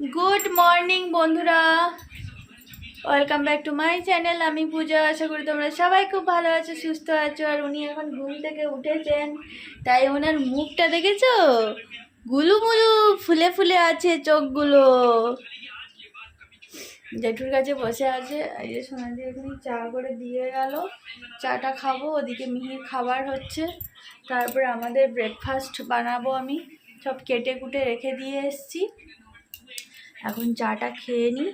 Good morning বন্ধুরা। Welcome back to my channel আমি পূজা, আশা করি তোমরা সবাই খুব ভালো আছো, সুস্থ আছো, আর উনি এখন ঘুম থেকে উঠেছেন। তাই ওনার মুখটা দেখেছ? গুলুমুলু ফুলে ফুলে আছে চোখগুলো। জেঠুর কাছে বসে আছে। এই যে সোনাদি এখানে চা করে দিয়ে গেল। চাটা খাব, ওদিকে মিহির খাবার হচ্ছে। তারপরে আমাদের ব্রেকফাস্ট বানাবো আমি। সব কেটে কুটে রেখে দিয়ে এসছি। এখন চাটা খেয়ে নিই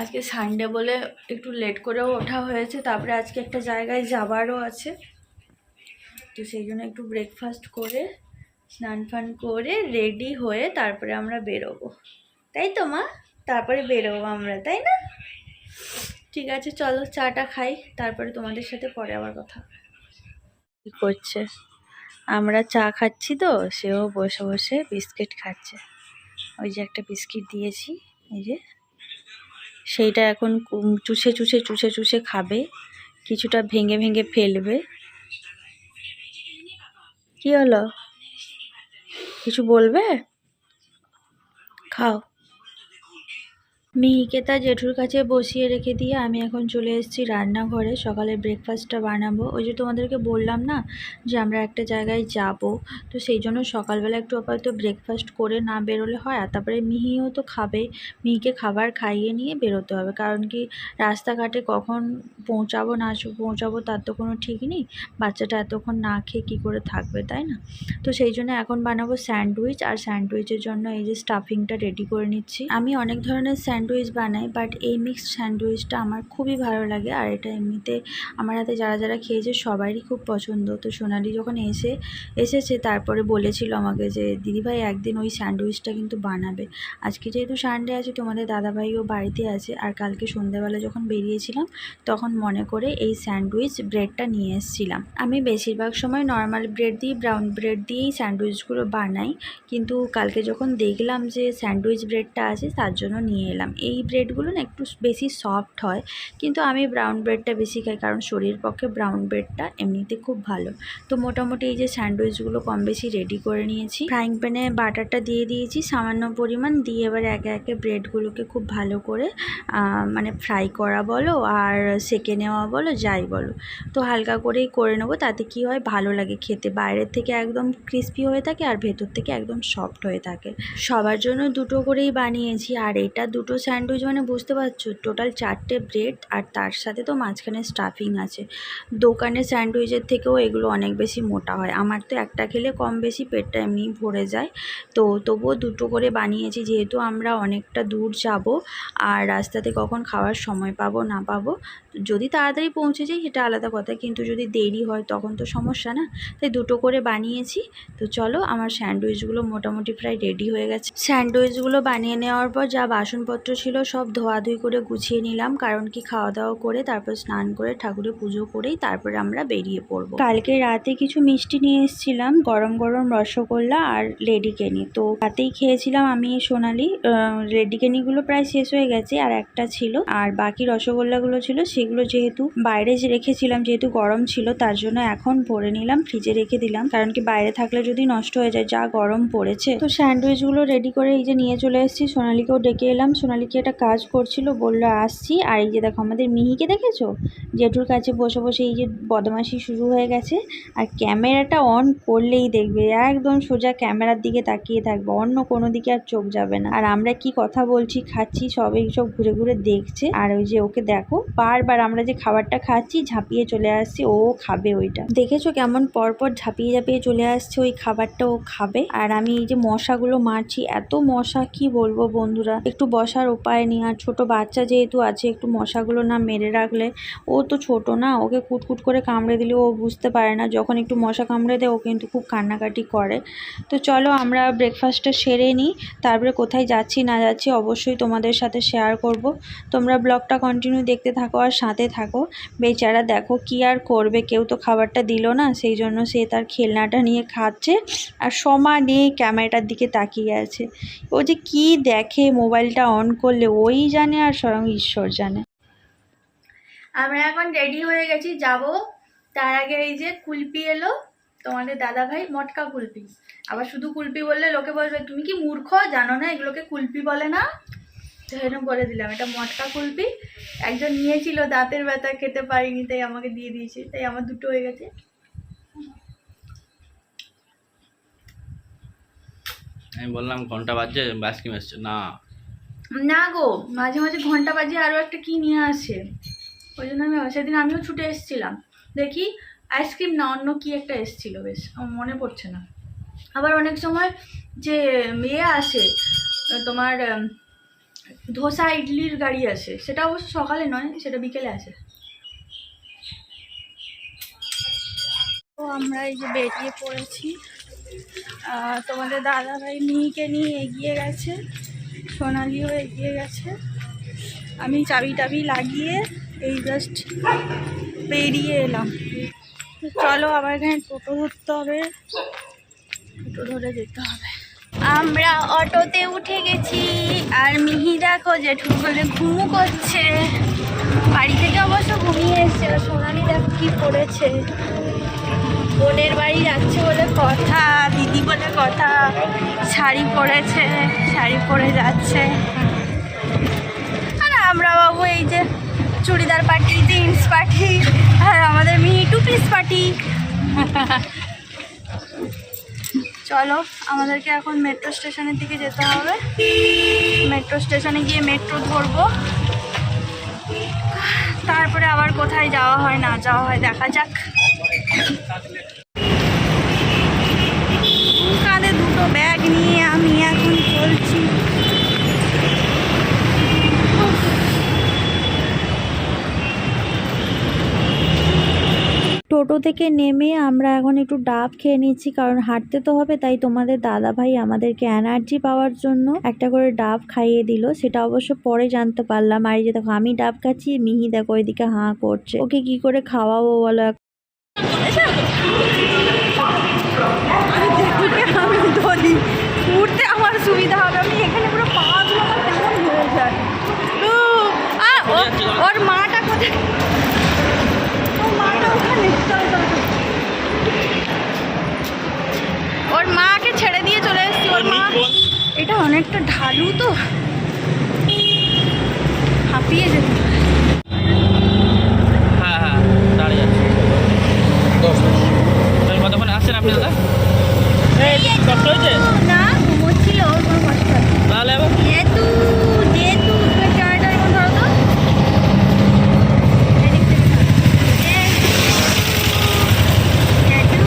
আজকে সানডে বলে একটু লেট করেও ওঠা হয়েছে, তারপরে আজকে একটা জায়গায় যাবারও আছে। তো সেই জন্য একটু ব্রেকফাস্ট করে, স্নান ফান করে রেডি হয়ে তারপরে আমরা বেরোবো। তাই তো মা? তারপরে বেরোবো আমরা, তাই না? ঠিক আছে, চলো চাটা খাই, তারপরে তোমাদের সাথে পরে আবার কথা কি করছে? আমরা চা খাচ্ছি তো, সেও বসে বসে বিস্কিট খাচ্ছে। ওই যে একটা বিস্কিট দিয়েছি, এই যে। সেইটা এখন চুষে চুষে চুষে চুষে খাবে, কিছুটা ভেঙে ভেঙে ফেলবে। কি হলো? কিছু বলবে? খাও। মিহিকে তার জেঠুর কাছে বসিয়ে রেখে দিয়ে আমি এখন চলে এসেছি রান্নাঘরে। সকালে ব্রেকফাস্টটা বানাবো। ওই যে তোমাদেরকে বললাম না যে আমরা একটা জায়গায় যাব, তো সেই জন্য সকালবেলা একটু আপাতত ব্রেকফাস্ট করে না বেরোলে হয়। আর তারপরে মিহিও তো খাবে মিহিকে খাবার খাইয়ে নিয়ে বেরোতে হবে। কারণ কি রাস্তাঘাটে কখন পৌঁছাবো না পৌঁছাবো তার তো কোনো ঠিক নেই। বাচ্চাটা এতক্ষণ না খেয়ে কী করে থাকবে, তাই না? তো সেই জন্য এখন বানাবো স্যান্ডউইচ। আর স্যান্ডউইচের জন্য এই যে স্টাফিংটা রেডি করে নিচ্ছি। আমি অনেক ধরনের স্যান্ডউইচ বানাই বাট এই মিক্সড স্যান্ডউইচটা আমার খুবই ভালো লাগে। আর এটা এমনিতে আমার হাতে যারা যারা খেয়েছে সবারই খুব পছন্দ। তো সোনালি যখন এসে, এসেছে, তারপরে বলেছিল আমাকে যে, দিদিভাই, একদিন ওই স্যান্ডউইচটা কিন্তু বানাবে। আজকে যেহেতু সানডে আছে, তোমাদের দাদাভাইও বাড়িতে আছে। আর কালকে সন্ধ্যেবেলা যখন বেরিয়েছিলাম, তখন মনে করে এই স্যান্ডউইচ ব্রেডটা নিয়ে এসেছিলাম। আমি বেশিরভাগ সময় নর্মাল ব্রেড দিয়ে ব্রাউন ব্রেড দিয়েই স্যান্ডউইচগুলো বানাই। কিন্তু কালকে যখন দেখলাম যে স্যান্ডউইচ ব্রেডটা আছে, তার জন্য নিয়ে এলাম। এই ব্রেডগুলো না একটু বেশি সফট হয়। কিন্তু আমি ব্রাউন ব্রেডটা বেশি খাই, কারণ শরীরের পক্ষে ব্রাউন ব্রেডটা এমনিতে খুব ভালো। তো মোটামুটি এই যে স্যান্ডউইচগুলো কম বেশি রেডি করে নিয়েছি। ফ্রাইং প্যানে বাটারটা দিয়ে দিয়েছি, সামান্য পরিমাণ দিয়ে এবার একে একে ব্রেডগুলোকে খুব ভালো করে মানে ফ্রাই করা বলো আর সেকে নেওয়া বলো, যাই বলো। তো হালকা করেই করে নেব, তাতে কি হয় ভালো লাগে খেতে। বাইরের থেকে একদম ক্রিস্পি হয়ে থাকে আর ভেতর থেকে একদম সফট হয়ে থাকে। সবার জন্য দুটো করেই বানিয়েছি, আর এটা দুটো স্যান্ডউইচ মানে বুঝতে পারছ? টোটাল চারটে ব্রেড আর তার সাথে তো মাঝখানে স্টাফিং আছে। দোকানে স্যান্ডউইচের থেকেও এগুলো অনেক বেশি মোটা হয়। আমার তো একটা খেলে কম বেশি পেটটা এমনি ভরে যায়। তো তবুও দুটো করে বানিয়েছি। যেহেতু আমরা অনেকটা দূর যাব আর রাস্তাতে কখন খাওয়ার সময় পাবো না পাবো যদি তাড়াতাড়ি পৌঁছে যাই, সেটা আলাদা কথা। কিন্তু যদি দেরি হয়, তখন তো সমস্যা না? তাই দুটো করে বানিয়েছি। তো চলো, আমার স্যান্ডউইচগুলো মোটামুটি প্রায় রেডি হয়ে গেছে। স্যান্ডউইচগুলো বানিয়ে নেওয়ার পর যা বাসনপত্র ছিল, সব ধোয়াধুয়ি করে গুছিয়ে নিলাম। কারণ কি খাওয়া দাওয়া করে তারপর স্নান করে ঠাকুরের পুজো করেই তারপরে আমরা বেরিয়ে পড়ব। কালকে রাতে কিছু মিষ্টি নিয়ে এসেছিলাম, গরম গরম রসগোল্লা আর লেডিকেনি তো রাতেই খেয়েছিলাম আমি সোনালি। লেডিকেনিগুলো প্রায় শেষ হয়ে গেছে, আর একটা ছিল। আর বাকি রসগোল্লাগুলো ছিল সেগুলো যেহেতু বাইরে যে রেখেছিলাম, যেহেতু গরম ছিল, তার জন্য এখন ভরে নিলাম ফ্রিজে রেখে দিলাম। কারণ কি, বাইরে থাকলে যদি নষ্ট হয়ে যায়, যা গরম পড়েছে। তো স্যান্ডউইচগুলো রেডি করে এই যে নিয়ে চলে এসেছি সোনালিকেও ডেকে এলাম। সোনালিকে একটা কাজ করছিল, বলল, আসছি। আর এই যে দেখো, আমাদের মিহিকে দেখেছ? জেঠুর কাছে বসে বসে এই যে বদমাশি শুরু হয়ে গেছে। আর ক্যামেরাটা অন করলেই দেখবে, একদম সোজা ক্যামেরার দিকে তাকিয়ে থাকবে, অন্য কোনো দিকে আর চোখ যাবে না। আর আমরা কি কথা বলছি, খাচ্ছি, সব ঘুরে ঘুরে দেখছে। আর ওই যে ওকে দেখো, বারবার আমরা যে খাবারটা খাচ্ছি, ঝাঁপিয়ে চলে আসছি, ও খাবে ওইটা। দেখেছ কেমন পরপর ঝাঁপিয়ে ঝাঁপিয়ে চলে আসছে ওই খাবারটা ও খাবে? আর আমি এই যে মশাগুলো মারছি, এত মশা, কি বলব বন্ধুরা? একটু বসার উপায় নেই, আর ছোট বাচ্চা যেহেতু আছে, একটু মশাগুলো না মেরে রাখলে ও তো ছোট না, ওকে কুটকুট করে কামড়ে দিলে ও বুঝতে পারে না, যখন একটু মশা কামড়ে দেয়, ও কিন্তু খুব কান্নাকাটি করে। তো চলো আমরা ব্রেকফাস্টটা সেরে নিই, তারপরে কোথায় যাচ্ছি না যাচ্ছি অবশ্যই তোমাদের সাথে শেয়ার করব। তোমরা ব্লগটা কন্টিনিউ দেখতে থাকো, আর সাথে থাকো। বেচারা দেখো কি আর করবে, কেউ তো খাবারটা দিল না, সেই জন্য সে তার খেলনাটা নিয়ে খাচ্ছে আর সমানে ক্যামেরাটার দিকে তাকিয়ে আছে। ও যে কি দেখে মোবাইলটা অন করলে, ওই জানে আর স্বয়ং ঈশ্বর জানে। আমরা এখন রেডি হয়ে গেছি, যাব। তার আগে এই যে কুলপি এলো, তোমাদের দাদা ভাই মটকা কুলপি। আবার শুধু কুলপি বললে লোকে বলবে, তুমি কি মূর্খ? জানো না, এগুলোকে কুলপি বলে না। তো এরকম বলে দিলাম। এটা মটকা কুলপি। একজন নিয়েছিল দাঁতের ব্যথা খেতে পারিনি তাই আমাকে দিয়ে দিয়েছে। তাই আমার দুটো হয়ে গেছে। আমি বললাম ঘণ্টা বাজছে আইসক্রিম এসছে। না। না গো মাঝে মাঝে ঘণ্টা বাজে আরও একটা কি নিয়ে আসে। ওই জন্য আমি সেদিন আমিও ছুটে এসেছিলাম। দেখি আইসক্রিম না অন্য কি একটা এসেছিল বেশ। আমার মনে পড়ছে না। আবার অনেক সময় যে মেয়ে আসে তোমার ধোসা ইডলির গাড়ি আসে। সেটা অবশ্য সকালে নয়, সেটা বিকেলে আসে। তো আমরা এই যে বেরিয়ে পড়েছি। তোমাদের দাদা ভাই মিহিকে নিয়ে এগিয়ে গেছে। সোনালিও এগিয়ে গেছে। আমি চাবি টাবি লাগিয়ে এই জাস্ট বেরিয়ে এলাম। চলো, আবার এখানে টোটো ধরতে হবে। টোটো ধরে যেতে হবে। আমরা অটোতে উঠে গেছি আর মিহি দেখো জেঠু বলে ঘুমু করছে। বাড়ি থেকে অবশ্য ঘুমিয়ে এসছে, আর সোনালি দেখো কি করেছে বোনের বাড়ি যাচ্ছে বলে কথা, দিদি বলে কথা। শাড়ি পরেছে শাড়ি পরে যাচ্ছে। আর আমরা বাবু এই যে চুড়িদার পার্টি জিন্স পার্টি, আর আমাদের মিহি টু পিস পার্টি। চলো, আমাদেরকে এখন মেট্রো স্টেশনের দিকে যেতে হবে। মেট্রো স্টেশনে গিয়ে মেট্রো ধরবো। তারপরে আবার কোথায় যাওয়া হয়, না যাওয়া হয়, দেখা যাক। কাঁধে দুটো ব্যাগ নিয়ে আমি এখন চলছি। টোটো থেকে নেমে আমরা এখন একটু ডাব খেয়ে নিচ্ছি, কারণ হাঁটতে তো হবে, তাই তোমাদের দাদা ভাই আমাদেরকে এনার্জি পাওয়ার জন্য একটা করে ডাব খাইয়ে দিল সেটা অবশ্য পরে জানতে পারলাম আর এই যে দেখো, আমি ডাব খাচ্ছি, মিহি দেখো ওইদিকে হাঁ করছে ওকে কি করে খাওয়াবো বলো? উঠতে আমার সুবিধা হবে আমি এখানে পুরো পাগুলো আমার কেমন হয়ে যায় উ, আ, ও- ওর মাটা কোথায় ওর মাটা ওখানে চল চল চল। ওর মাকে ছেড়ে দিয়ে চলে এসেছি ওর মা। এটা অনেকটা ঢালু তো। হাঁপিয়ে যেতে পারে। হ্যাঁ হ্যাঁ দাঁড়িয়ে আছে তাহলে কতক্ষণে আসছেন আপনি দাদা এই কষ্ট হয়েছে না ঘুমোচ্ছিল ওর কোনো কষ্ট হয়নি। তাহলে আবার যেহেতু যেহেতু তুমি ক্যামেরাটা এরকম ধরো তো এদিক থেকে ধরো। এই। যেহেতু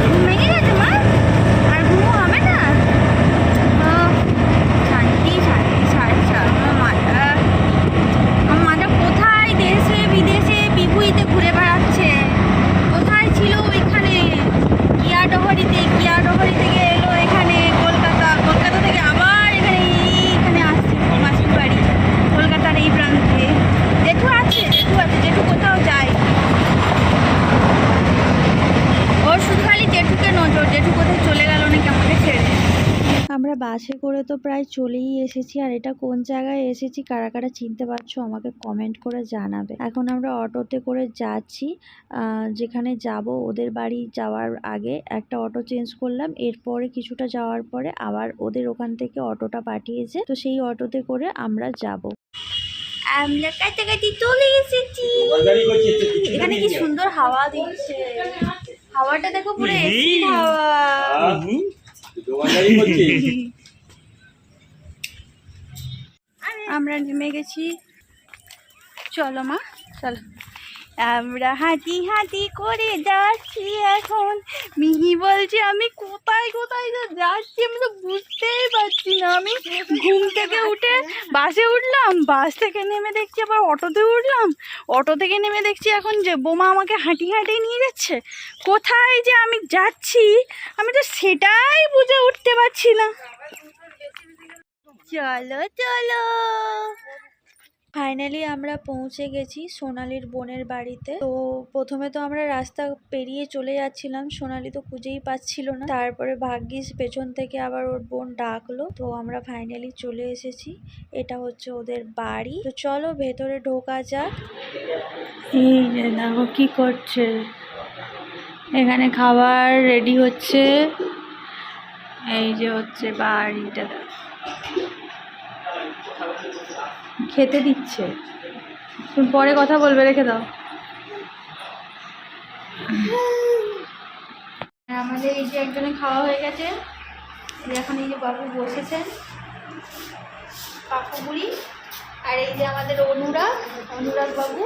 ঘুম ভেঙে গেছে মা আর ঘুমো হবে না ও, শান্তি শান্তি শান্তি শান্তি। আমার মাটা আমার মাটা কোথায় দেশে বিদেশে বিপুইতে ঘুরে বেড়াচ্ছে কোথায় ছিল ওইখানে কিয়া ডহরিতে কিয়া ডহরি থেকে এলো এখানে কলকাতা কলকাতা থেকে আবার এখানে এইখানে আসছে মাসির বাড়ি কলকাতার এই প্রান্তে জেঠু আছে জেঠু আছে জেঠু কোথাও যায় ওর শুধু খালি জেঠুকে নজর জেঠু কোথায় চলে গেল নাকি আমাকে ছেড়ে আমরা বাসে করে তো প্রায় চলেই এসেছি। আর এটা কোন জায়গায় এসেছি কারা কারা চিনতে পারছ আমাকে কমেন্ট করে জানাবে। এখন আমরা অটোতে করে যাচ্ছি। যেখানে যাব ওদের বাড়ি যাওয়ার আগে একটা অটো চেঞ্জ করলাম। এরপরে কিছুটা যাওয়ার পরে আবার ওদের ওখান থেকে অটোটা পাঠিয়েছে। তো সেই অটোতে করে আমরা যাব। আমরা কাছাকাছি চলে এসেছি। এখানে কি সুন্দর হাওয়া দিচ্ছে। হাওয়াটা দেখো পুরো এসি হাওয়া। আমরা নেমে গেছি। চলো মা, চলো। আমরা হাঁটি হাঁটি করে যাচ্ছি এখন। মিহি বলছে, আমি কোথায় কোথায় যাচ্ছি আমি তো বুঝতেই পারছি না। আমি ঘুম থেকে উঠে বাসে উঠলাম, বাস থেকে নেমে দেখছি আবার অটোতে উঠলাম। অটো থেকে নেমে দেখছি এখন যে বোমা আমাকে হাঁটি হাঁটি নিয়ে যাচ্ছে। কোথায় যে আমি যাচ্ছি, আমি তো সেটাই বুঝে উঠতে পারছি না। চলো চলো। ফাইনালি আমরা পৌঁছে গেছি সোনালির বোনের বাড়িতে। তো প্রথমে তো আমরা রাস্তা পেরিয়ে চলে যাচ্ছিলাম, সোনালি তো খুঁজেই পাচ্ছিল না। তারপরে ভাগ্যিস পেছন থেকে আবার ওর বোন ডাকলো। তো আমরা ফাইনালি চলে এসেছি, এটা হচ্ছে ওদের বাড়ি। তো চলো, ভেতরে ঢোকা যাক। এই দেখো কি করছে। এখানে খাবার রেডি হচ্ছে। এই যে হচ্ছে বাড়িটা দেখো। খেতে দিচ্ছে। তুমি পরে কথা বলবে রেখে দাও। আমাদের এই যে একজনে খাওয়া হয়ে গেছে এখন এই যে বাবু বসেছেন পাপু বুড়ি আর এই যে আমাদের অনুরাগ অনুরাগ বাবু।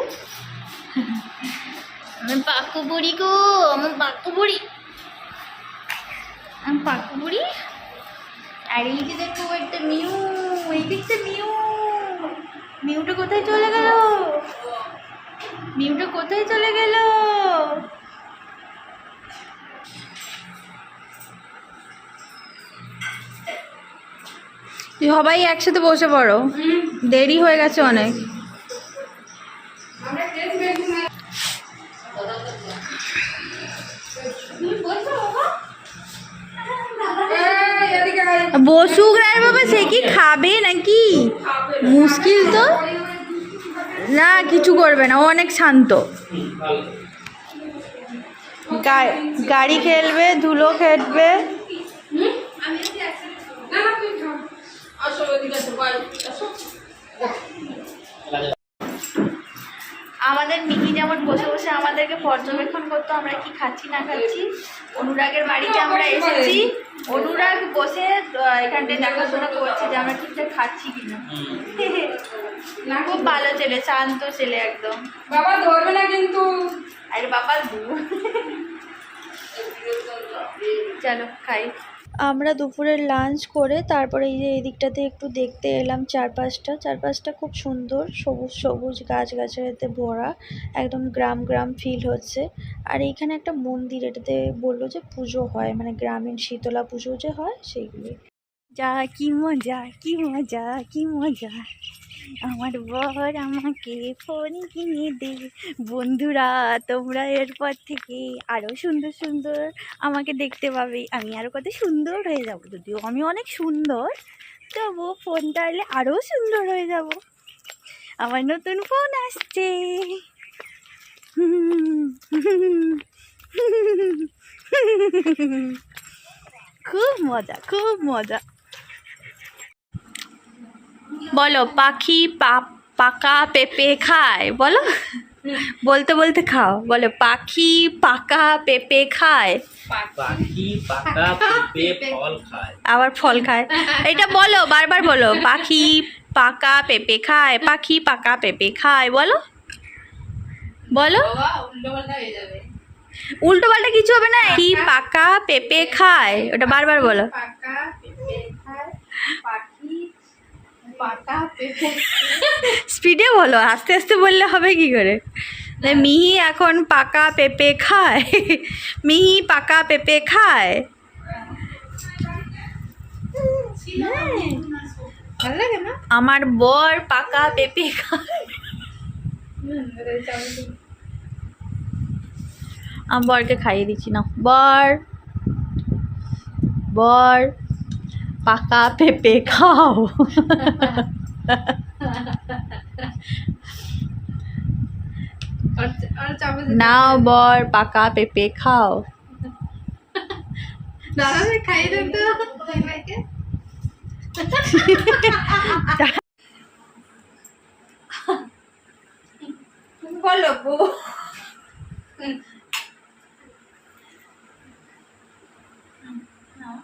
আমার পাকু বুড়ি গো আমার পাকু বুড়ি। আমি পাকু বুড়ি। আর এই যে দেখো একটা মিউ এই দিকটা মিউ। মিউটা কোথায় চলে গেল? মিউটা কোথায় চলে গেল? সবাই একসাথে বসে পড়ো। দেরি হয়ে গেছে অনেক। বসুক রায় বাবা সে কি খাবে নাকি? মুশকিল তো? না কিছু করবে না ও অনেক শান্ত। গা- গাড়ি খেলবে ধুলো খেলবে আমাদের মিহি যেমন বসে বসে আমাদেরকে পর্যবেক্ষণ করতো আমরা কি খাচ্ছি না খাচ্ছি। অনুরাগের বাড়িতে আমরা এসেছি। অনুরাগ বসে এখানটায় দেখাশোনা করছে যে আমরা ঠিকঠাক খাচ্ছি কিনা। খুব ভালো ছেলে শান্ত ছেলে একদম। বাবা ধরবে না কিন্তু। আরে বাবা দু চলো খাই। আমরা দুপুরের লাঞ্চ করে তারপরে এই যে এদিকটাতে একটু দেখতে এলাম চারপাশটা। চারপাশটা খুব সুন্দর, সবুজ সবুজ গাছগাছালিতে ভরা, একদম গ্রাম গ্রাম ফিল হচ্ছে। আর এইখানে একটা মন্দির, এটাতে বলল যে পুজো হয় মানে গ্রামীণ শীতলা পুজো যে হয়, সেইগুলি। যা কি মজা কি মজা কি মজা। আমার বর আমাকে ফোন কিনে দে। বন্ধুরা, তোমরা এরপর থেকে আরও সুন্দর সুন্দর আমাকে দেখতে পাবে। আমি আরও কত সুন্দর হয়ে যাব, যদিও আমি অনেক সুন্দর তবু ফোনটা এলে আরও সুন্দর হয়ে যাব। আমার নতুন ফোন আসছে। খুব মজা খুব মজা। বলো পাখি পাকা পেঁপে খায়? বলো। বলতে বলতে খাও। বলো পাখি পাকা পেঁপে খায়? পাখি পাকা পেঁপে ফল খায়। আবার ফল খায়। এটা বলো বারবার বলো পাখি পাকা পেঁপে খায় পাখি পাকা পেঁপে খায় বলো। বলো। উল্টো পাল্টা কিছু হবে না। কি পাকা পেঁপে খায়। ওটা বারবার বলো। পাকা পেঁপে খায় স্পিডে বলো আস্তে আস্তে বললে হবে কি করে? মিহি এখন পাকা পেঁপে খায়। মিহি পাকা পেঁপে খায়। আমার বর পাকা পেঁপে খায়। আমি বরকে খাইয়ে দিচ্ছি না বর। বর। পাকা পেঁপে খাও আর আর চাপে নাও বর পাকা পেঁপে খাও দাদা খাইয়ে দেন তো ভাইকে বলো গো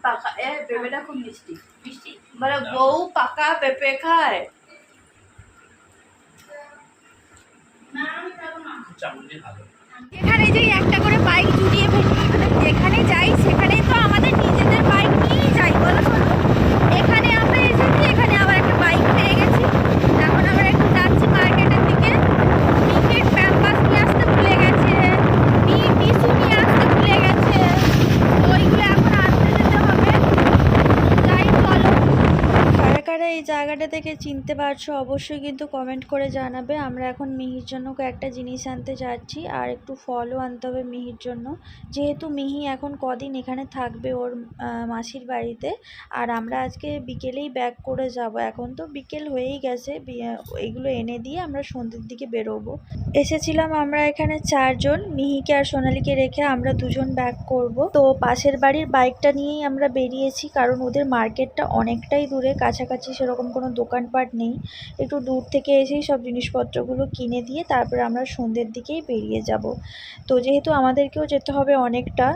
পাকা এ পেঁপেটা খুব মিষ্টি। মিষ্টি? বলে বউ পাকা পেঁপে খায়। এখানে ভালো। যেখানে যাই একটা করে বাইক জুড়িয়ে ফেলি মানে যেখানে যাই সেখানে তো আমাদের নিজেদের বাইক নিয়েই যাই বলো শোনো এখানে আমরা এসেছি এখানে আবার একটা বাইক পেয়ে গেছি এখন আমরা একটু যাচ্ছি মার্কেটের দিকে মিকেট প্যাম্পাস নিয়ে আসতে ভুলে গেছে মি টিসু নিয়ে আসতে ভুলে গেছে তো ওইগুলো এখন আনতে যেতে হবে যাই চলো কারা কারা এই জায়গাটা থেকে চিনতে পারছ অবশ্যই কিন্তু কমেন্ট করে জানাবে। আমরা এখন মিহির জন্য কয়েকটা জিনিস আনতে যাচ্ছি আর একটু ফলও আনতে হবে মিহির জন্য। যেহেতু মিহি এখন কদিন এখানে থাকবে ওর মাসির বাড়িতে আর আমরা আজকে বিকেলেই ব্যাক করে যাব। এখন তো বিকেল হয়েই গেছে এগুলো এনে দিয়ে আমরা সন্ধ্যের দিকে বেরোবো। এসেছিলাম আমরা এখানে চারজন, মিহিকে আর সোনালিকে রেখে আমরা দুজন ব্যাক করব। তো পাশের বাড়ির বাইকটা নিয়েই আমরা বেরিয়েছি কারণ ওদের মার্কেটটা অনেকটাই দূরে, কাছাকাছি সেরকম কোনো দোকানপাট নেই। একটু দূর থেকে এসেই সব জিনিসপত্রগুলো কিনে দিয়ে তারপরে আমরা সন্ধ্যের দিকেই বেরিয়ে যাব। তো যেহেতু আমাদেরকেও যেতে হবে অনেকটা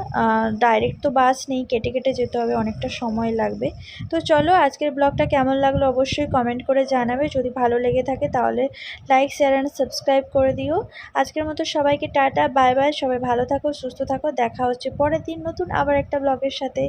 ডাইরেক্ট তো বাস নেই, কেটে কেটে যেতে হবে, অনেকটা সময় লাগবে। তো চলো আজকের ব্লগটা কেমন লাগল অবশ্যই কমেন্ট করে জানাবে। যদি ভালো লেগে থাকে তাহলে লাইক শেয়ার অ্যান্ড সাবস্ক্রাইব করে দিও। আজকের মতো সবাইকে টাটা বাই বাই সবাই ভালো থাকো, সুস্থ থাকো, দেখা হচ্ছে পরের দিন নতুন আবার একটা ব্লগের সাথে।